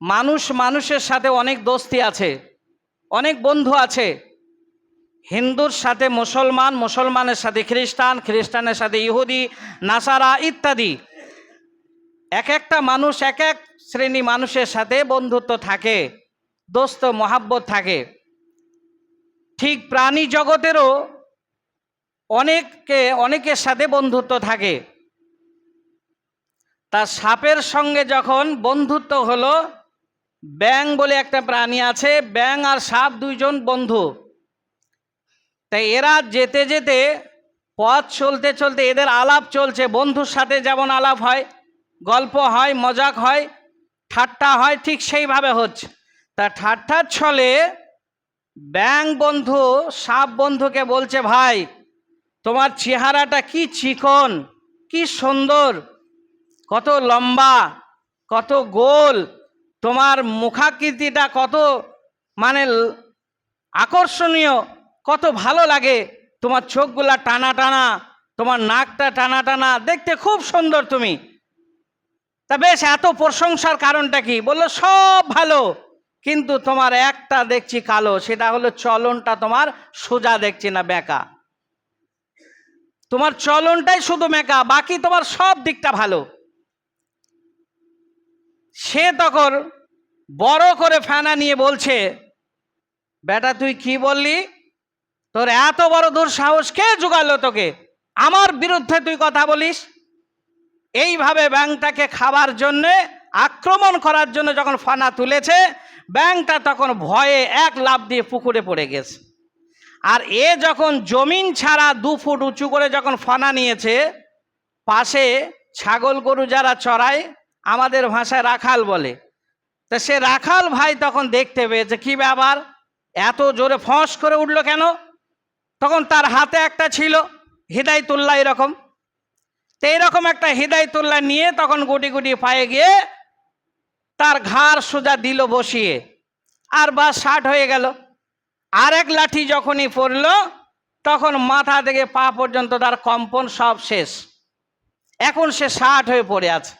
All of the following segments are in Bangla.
মানুষ মানুষের সাথে অনেক দোস্তি আছে, অনেক বন্ধু আছে। হিন্দুর সাথে মুসলমান, মুসলমানের সাথে খ্রিস্টান, খ্রিস্টানের সাথে ইহুদি, নাসারা ইত্যাদি। এক একটা মানুষ, এক এক শ্রেণি মানুষের সাথে বন্ধুত্ব থাকে, দোস্ত মহাব্বত থাকে। ঠিক প্রাণী জগতেরও অনেককে, অনেকের সাথে বন্ধুত্ব থাকে। তা সাপের সঙ্গে যখন বন্ধুত্ব হলো ব্যাং বলে একটা প্রাণী আছে, ব্যাং আর সাপ দুইজন বন্ধু। তাই এরা যেতে যেতে পথ চলতে চলতে এদের আলাপ চলছে, বন্ধুর সাথে যেমন আলাপ হয়, গল্প হয়, মজাক হয়, ঠাট্টা হয়, ঠিক সেইভাবে হচ্ছে। তা ঠাট্টার ছলে ব্যাং বন্ধু, সাপ বন্ধুকে বলছে, ভাই, তোমার চেহারাটা কি চিকন, কি সুন্দর, কত লম্বা, কত গোল তোমার মুখাকৃতিটা কত মানে আকর্ষণীয়, কত ভালো লাগে। তোমার চোখগুলা টানা টানা, তোমার নাকটা টানা টানা, দেখতে খুব সুন্দর তুমি। তা বেশ, এত প্রশংসার কারণটা কি? বলল, সব ভালো, কিন্তু তোমার একটা দেখছি কালো, সেটা হলো চলনটা তোমার সোজা দেখছি না বেঁকা। তোমার চলনটাই শুধু মেকা বাকি তোমার সব দিকটা ভালো। সে তখন বড় করে ফেনা নিয়ে বলছে, বেটা, তুই কি বললি? তোর এত বড় দুঃসাহস কে জোগালো তোকে? আমার বিরুদ্ধে তুই কথা বলিস? এইভাবে ব্যাংকটাকে খাবার জন্যে, আক্রমণ করার জন্য যখন ফানা তুলেছে, ব্যাংকটা তখন ভয়ে এক লাফ দিয়ে পুকুরে পড়ে গেছে। আর এ যখন জমিন ছাড়া দু ফুট উঁচু করে যখন ফানা নিয়েছে, পাশে ছাগল গরু যারা চড়ায়, আমাদের ভাষায় রাখাল বলে। তা সে রাখাল ভাই তখন দেখতে পেয়েছে কি ব্যাপার? এত জোরে ফস করে উঠল কেন? তখন তার হাতে একটা ছিল, হৃদায়তুল্লাহ এরকম। তো এইরকম একটা হৃদায়তুল্লাহ নিয়ে তখন গুটি গুটি পায়ে গিয়ে তার ঘাড় সোজা দিল বসিয়ে। আর বা ষাট হয়ে গেল। আর এক লাঠি যখনই পড়ল, তখন মাথা থেকে পা পর্যন্ত তার কম্পন সব শেষ। এখন সে ষাট হয়ে পড়ে আছে।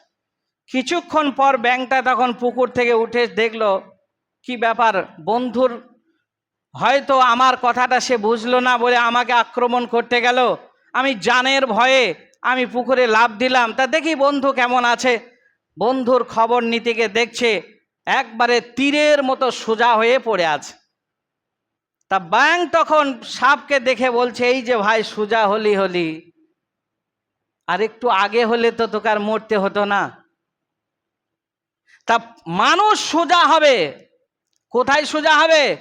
কিছুক্ষণ পর ব্যাংকটা তখন পুকুর থেকে উঠে দেখল, কি ব্যাপার বন্ধুর? হয়তো আমার কথাটা সে বুঝলো না বলে আমাকে আক্রমণ করতে গেল। আমি জানের ভয়ে আমি পুকুরে লাভ দিলাম। তা দেখি বন্ধু কেমন আছে? বন্ধুর খবর নিতে গিয়ে দেখছে, একবারে তীরের মতো সোজা হয়ে পড়ে আছে। তা ব্যাং তখন সাপকে দেখে বলছে, এই যে ভাই সোজা হলি হলি, আর একটু আগে হলে তো তোকে আর মরতে হতো না। তা মানুষ সোজা হবে। কোথায় সোজা হবে?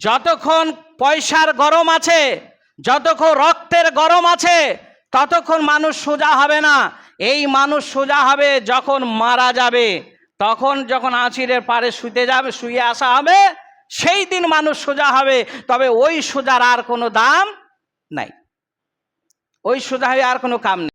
যতক্ষণ পয়সার গরম আছে, যতক্ষণ রক্তের গরম আছে, ততক্ষণ মানুষ সোজা হবে না। এই মানুষ সোজা হবে যখন মারা যাবে, তখন যখন আঁচিরের পারে শুতে যাবে, শুয়ে আসা হবে, সেই দিন মানুষ সোজা হবে। তবে ওই সোজার আর কোনো দাম নাই। ওই সোজা হয়ে আর কোনো কাম নেই